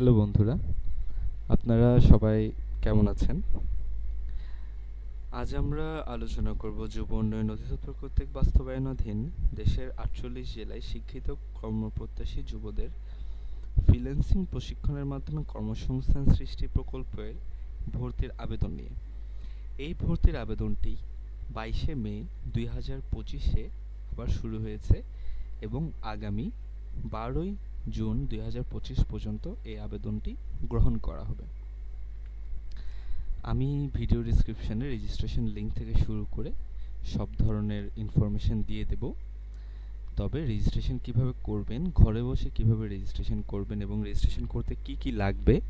Hello বন্ধুরা। আপনারা সবাই কেমন আছেন? আজ আমরা আলোচনা করব যুব উন্নয়ন অধিদপ্তর কর্তৃক বাস্তবায়নাধীন দেশের আটচল্লিশ জেলায় শিক্ষিত কর্মপ্রত্যাশী যুবদের ফ্রিল্যান্সিং প্রশিক্ষণের মাধ্যমে কর্মসংস্থান সৃষ্টি প্রকল্পের ভর্তির আবেদন নিয়ে। এই ভর্তির আবেদনটি বাইশে মে দুই হাজার পঁচিশে আবার শুরু হয়েছে এবং আগামী বারোই জুন দুই হাজার পঁচিশ পর্যন্ত এই আবেদনটি গ্রহণ করা হবে। আমি ভিডিও ডিসক্রিপশানে রেজিস্ট্রেশন লিঙ্ক থেকে শুরু করে সব ধরনের ইনফরমেশন দিয়ে দেব। তবে রেজিস্ট্রেশন কীভাবে করবেন, ঘরে বসে কীভাবে রেজিস্ট্রেশন করবেন এবং রেজিস্ট্রেশন করতে কি কি লাগবে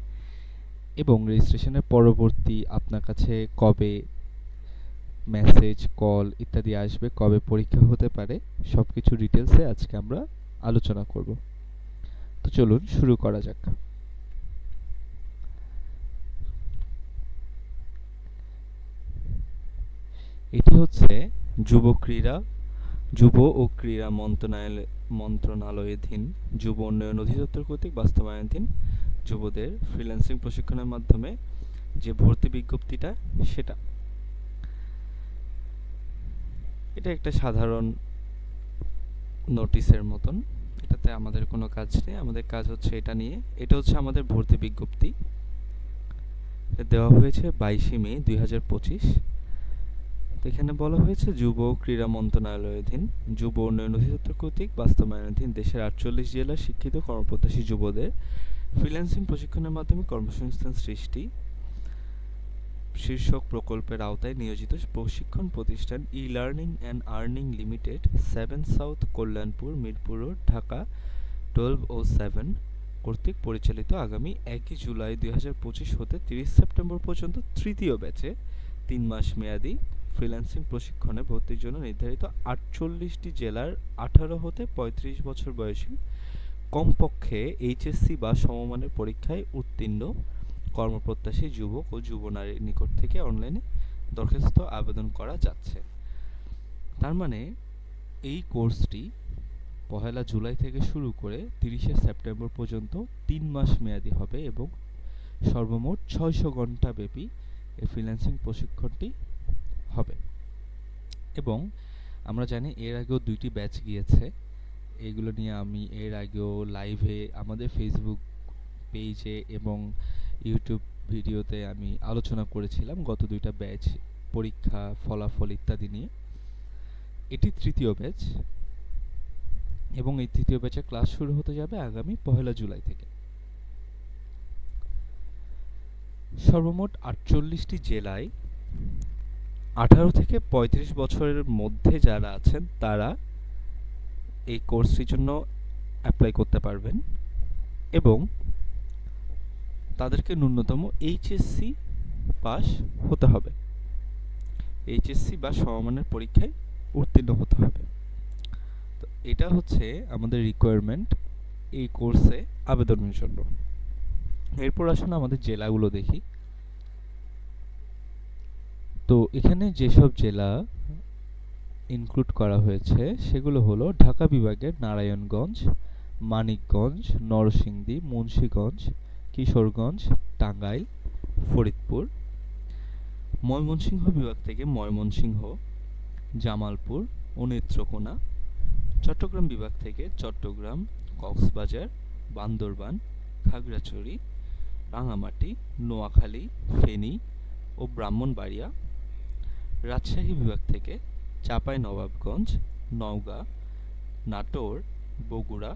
এবং রেজিস্ট্রেশনের পরবর্তী আপনার কাছে কবে মেসেজ, কল ইত্যাদি আসবে, কবে পরীক্ষা হতে পারে সব কিছু ডিটেলসে আজকে আমরা আলোচনা করব। চলুন, শুরু করা যাক। এটি হচ্ছে যুব ক্রীড়া, যুব ও ক্রীড়া মন্ত্রণালয়, মন্ত্রণালয়াধীন, যুব উন্নয়ন অধিদপ্তর কর্তৃক বাস্তবায়নাধীন যুবদের ফ্রিল্যান্সিং প্রশিক্ষণের মাধ্যমে যে ভর্তি বিজ্ঞপ্তিটা, সেটা। এটা একটা সাধারণ নোটিশের মতন। এটাতে আমাদের কোনো কাজ নেই। আমাদের কাজ হচ্ছে এটা নিয়ে। এটা হচ্ছে আমাদের ভর্তি বিজ্ঞপ্তি। দেওয়া হয়েছে বাইশে মে দুই হাজার পঁচিশ। তো এখানে বলা হয়েছে, যুব ক্রীড়া মন্ত্রণালয়াধীন যুব উন্নয়ন অধিদপ্তর কর্তৃক বাস্তবায়নাধীন দেশের আটচল্লিশ জেলার শিক্ষিত কর্মপ্রত্যাশী যুবদের ফ্রিল্যান্সিং প্রশিক্ষণের মাধ্যমে কর্মসংস্থান সৃষ্টি। শীর্ষক প্রকল্পের আওতায় নিয়োজিত প্রশিক্ষণ প্রতিষ্ঠান e learning and earning limited seven south Kalyanpur Mirpur road Dhaka twelve o seven কর্তৃক পরিচালিত আগামী একই জুলাই দুই হাজার পঁচিশ হতে তিরিশ সেপ্টেম্বর পর্যন্ত তৃতীয় ব্যাচে তিন মাস মেয়াদি ফ্রিল্যান্সিং প্রশিক্ষণে ভর্তির জন্য নির্ধারিত আটচল্লিশটি জেলার আঠারো হতে পঁয়ত্রিশ বছর বয়সী কমপক্ষে এইচএসসি বা সমমানের পরীক্ষায় উত্তীর্ণ কর্মপ্রত্যাশী যুবক ও যুব নারীর নিকট থেকে অনলাইনে দরখাস্ত আবেদন করা যাচ্ছে। তার মানে এই কোর্সটি পহেলা জুলাই থেকে শুরু করে তিরিশে সেপ্টেম্বর পর্যন্ত তিন মাস মেয়াদি হবে এবং সর্বমোট ছয়শো ঘণ্টা ব্যাপী এই ফ্রিল্যান্সিং প্রশিক্ষণটি হবে। এবং আমরা জানি এর আগেও দুইটি ব্যাচ গিয়েছে। এগুলো নিয়ে আমি এর আগেও লাইভে আমাদের ফেসবুক পেজে এবং ইউটিউব ভিডিওতে আমি আলোচনা করেছিলাম গত দুইটা ব্যাচ পরীক্ষা, ফলাফল ইত্যাদি নিয়ে। এটি তৃতীয় ব্যাচ এবং এই তৃতীয় ব্যাচের ক্লাস শুরু হতে যাবে আগামী পহেলা জুলাই থেকে। সর্বমোট আটচল্লিশটি জেলায় আঠারো থেকে পঁয়ত্রিশ বছরের মধ্যে যারা আছেন, তারা এই কোর্সটির জন্য অ্যাপ্লাই করতে পারবেন এবং তাদেরকে ন্যূনতম এইচএসসি পাস হতে হবে। এইচএসসি বা সমমানের পরীক্ষায় উত্তীর্ণ হতে হবে। তো এটা হচ্ছে আমাদের রিকোয়ারমেন্ট এই কোর্সে আবেদনের জন্য। এরপর আসুন আমাদের জেলাগুলো দেখি। তো এখানে যেসব জেলা ইনক্লুড করা হয়েছে, সেগুলো হলো ঢাকা বিভাগের নারায়ণগঞ্জ, মানিকগঞ্জ, নরসিংদী, মুন্সীগঞ্জ কিশোরগঞ্জ, টাঙ্গাইল, ফরিদপুর, ময়মনসিংহ বিভাগ থেকে ময়মনসিংহ, জামালপুর ও নেত্রকোনা, চট্টগ্রাম বিভাগ থেকে চট্টগ্রাম, কক্সবাজার, বান্দরবান, খাগড়াছড়ি, রাঙামাটি, নোয়াখালী, ফেনী ও ব্রাহ্মণবাড়িয়া, রাজশাহী বিভাগ থেকে চাঁপাই নবাবগঞ্জ, নওগাঁ, নাটোর, বগুড়া,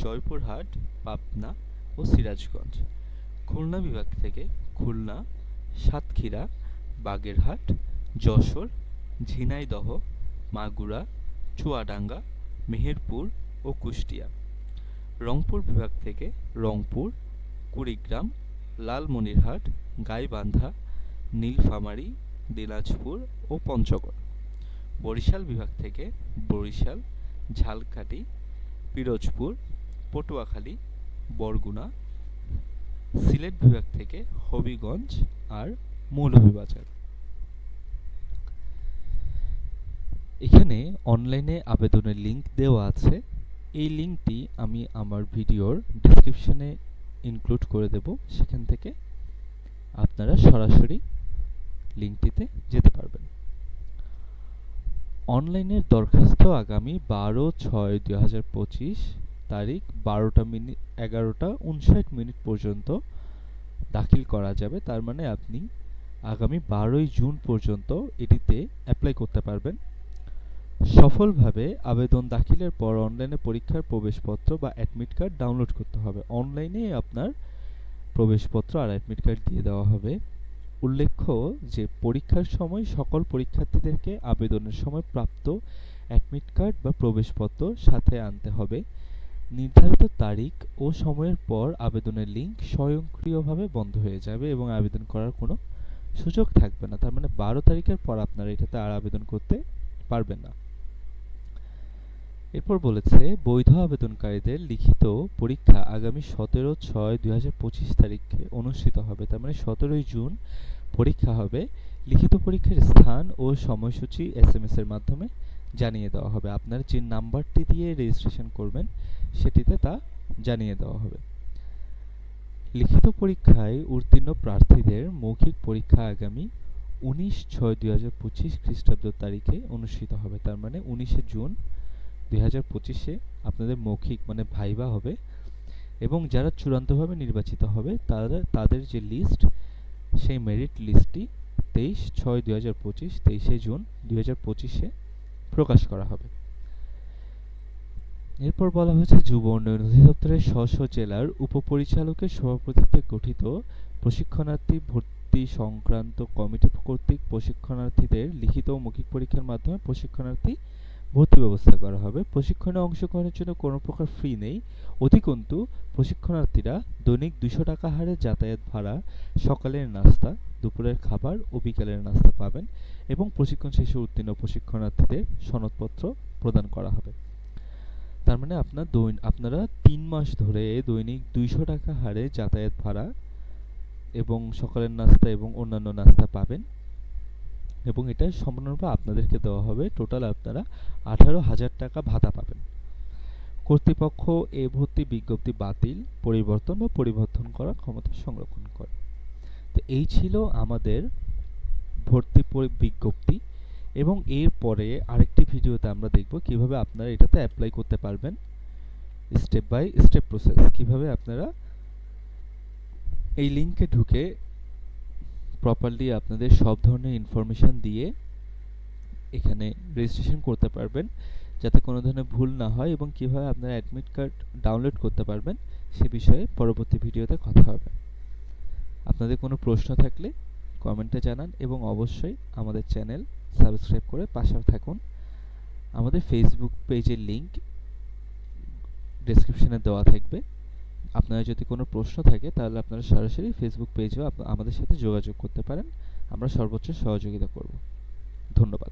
জয়পুরহাট, পাবনা ও সিরাজগঞ্জ। খুলনা বিভাগ থেকে খুলনা, সাতক্ষীরা, বাগেরহাট, যশোর, ঝিনাইদহ, মাগুরা, চুয়াডাঙ্গা, মেহেরপুর ও কুষ্টিয়া। রংপুর বিভাগ থেকে রংপুর, কুড়িগ্রাম, লালমনিরহাট, গাইবান্ধা, নীলফামারী, দিনাজপুর ও পঞ্চগড়। বরিশাল বিভাগ থেকে বরিশাল, ঝালকাঠি, পিরোজপুর, পটুয়াখালী বরগুনা, সিলেট বিভাগ থেকে হবিগঞ্জ আর মৌলভীবাজার। এখানে অনলাইনে আবেদনের লিংক দেওয়া আছে। এই লিংকটি আমি আমার ভিডিওর ডিসক্রিপশনে ইনক্লুড করে দেব। সেখান থেকে আপনারা সরাসরি লিঙ্কটিতে যেতে পারবেন। অনলাইনের দরখাস্ত আগামী বারো ছয় দুই হাজার পঁচিশ তারিখ বারোটা মিনিট, এগারোটা উনষাট মিনিট পর্যন্ত দাখিল করা যাবে। তার মানে আপনি আগামী বারোই জুন পর্যন্ত এটিতে অ্যাপ্লাই করতে পারবেন। সফলভাবে আবেদন দাখিলের পর অনলাইনে পরীক্ষার প্রবেশপত্র বা অ্যাডমিট কার্ড ডাউনলোড করতে হবে। অনলাইনে আপনার প্রবেশপত্র আর অ্যাডমিট কার্ড দিয়ে দেওয়া হবে। উল্লেখ্য যে পরীক্ষার সময় সকল পরীক্ষার্থীদেরকে আবেদনের সময় প্রাপ্ত অ্যাডমিট কার্ড বা প্রবেশপত্র সাথে আনতে হবে। নির্ধারিত তারিখ ও সময়ের পর আবেদনের লিঙ্ক স্বয়ংক্রিয়ভাবে বন্ধ হয়ে যাবে এবং আবেদন করার কোনো সুযোগ থাকবে না। তার মানে বারো তারিখের পর আপনারা এটাতে আর আবেদন করতে পারবেন না। এরপর বলেছে, বৈধ আবেদনকারীদের লিখিত পরীক্ষা আগামী সতেরো ছয় দুই হাজার পঁচিশ তারিখে অনুষ্ঠিত হবে। তার মানে সতেরোই জুন পরীক্ষা হবে। লিখিত পরীক্ষার স্থান ও সময়সূচি এস এম এর মাধ্যমে জানিয়ে দেওয়া হবে। আপনার যে নাম্বারটি দিয়ে রেজিস্ট্রেশন করবেন, সেটিতে তা জানিয়ে দেওয়া হবে। লিখিত পরীক্ষায় উত্তীর্ণ প্রার্থীদের মৌখিক পরীক্ষা আগামী উনিশ ছয় দুই হাজার পঁচিশ খ্রিস্টাব্দ তারিখে অনুষ্ঠিত হবে। তার মানে উনিশে জুন দুই হাজার পঁচিশে আপনাদের মৌখিক মানে ভাইবা হবে এবং যারা চূড়ান্তভাবে নির্বাচিত হবে, তারা তাদের যে লিস্ট সেই মেরিট লিস্টটি তেইশ ছয় দুই হাজার পঁচিশ, তেইশে জুন দুই হাজার পঁচিশে প্রকাশ করা হবে। এরপর বলা হয়েছে, যুব উন্নয়ন অধিদপ্তরের স্ব জেলার উপপরিচালকের সভাপতিত্বে গঠিত প্রশিক্ষণার্থী ভর্তি সংক্রান্ত কমিটি কর্তৃক প্রশিক্ষণার্থীদের লিখিত মৌখিক পরীক্ষার মাধ্যমে প্রশিক্ষণার্থী ভর্তি ব্যবস্থা করা হবে। প্রশিক্ষণে অংশগ্রহণের জন্য কোনো প্রকার ফি নেই। অধিকন্তু প্রশিক্ষণার্থীরা দৈনিক দুশো টাকা হারে যাতায়াত ভাড়া, সকালের নাস্তা, দুপুরের খাবার ও বিকালের নাস্তা পাবেন এবং প্রশিক্ষণ শেষে উত্তীর্ণ প্রশিক্ষণার্থীদের সনদপত্র প্রদান করা হবে। তার মানে আপনার দৈন, আপনারা তিন মাস ধরে দৈনিক দুইশো টাকা হারে যাতায়াত ভাড়া এবং সকালের নাস্তা এবং অন্যান্য নাস্তা পাবেন। এবং এটা সম্পূর্ণরূপে আপনাদেরকে দেওয়া হবে। টোটাল আপনারা আঠারো হাজার টাকা ভাতা পাবেন। কর্তৃপক্ষ এ ভর্তি বিজ্ঞপ্তি বাতিল, পরিবর্তন বা পরিবর্তন করার ক্ষমতা সংরক্ষণ করে। তো এই ছিল আমাদের ভর্তি বিজ্ঞপ্তি এবং এর পরে আরেকটি ভিডিওতে আমরা দেখব কীভাবে আপনারা এটাতে অ্যাপ্লাই করতে পারবেন। স্টেপ বাই স্টেপ প্রসেস কীভাবে আপনারা এই লিঙ্কে ঢুকে প্রপারলি আপনাদের সব ধরনের ইনফরমেশন দিয়ে এখানে রেজিস্ট্রেশন করতে পারবেন, যাতে কোনো ধরনের ভুল না হয় এবং কীভাবে আপনারা অ্যাডমিট কার্ড ডাউনলোড করতে পারবেন, সে বিষয়ে পরবর্তী ভিডিওতে কথা হবে। আপনাদের কোনো প্রশ্ন থাকলে কমেন্টে জানান এবং অবশ্যই আমাদের চ্যানেল সাবস্ক্রাইব করে পাশে থাকুন। আমাদের ফেসবুক পেজের লিংক ডেসক্রিপশনে দেওয়া থাকবে। আপনারা যদি কোনো প্রশ্ন থাকে, তাহলে আপনারা সরাসরি ফেসবুক পেজেও আমাদের সাথে যোগাযোগ করতে পারেন। আমরা সর্বোচ্চ সহযোগিতা করব। ধন্যবাদ।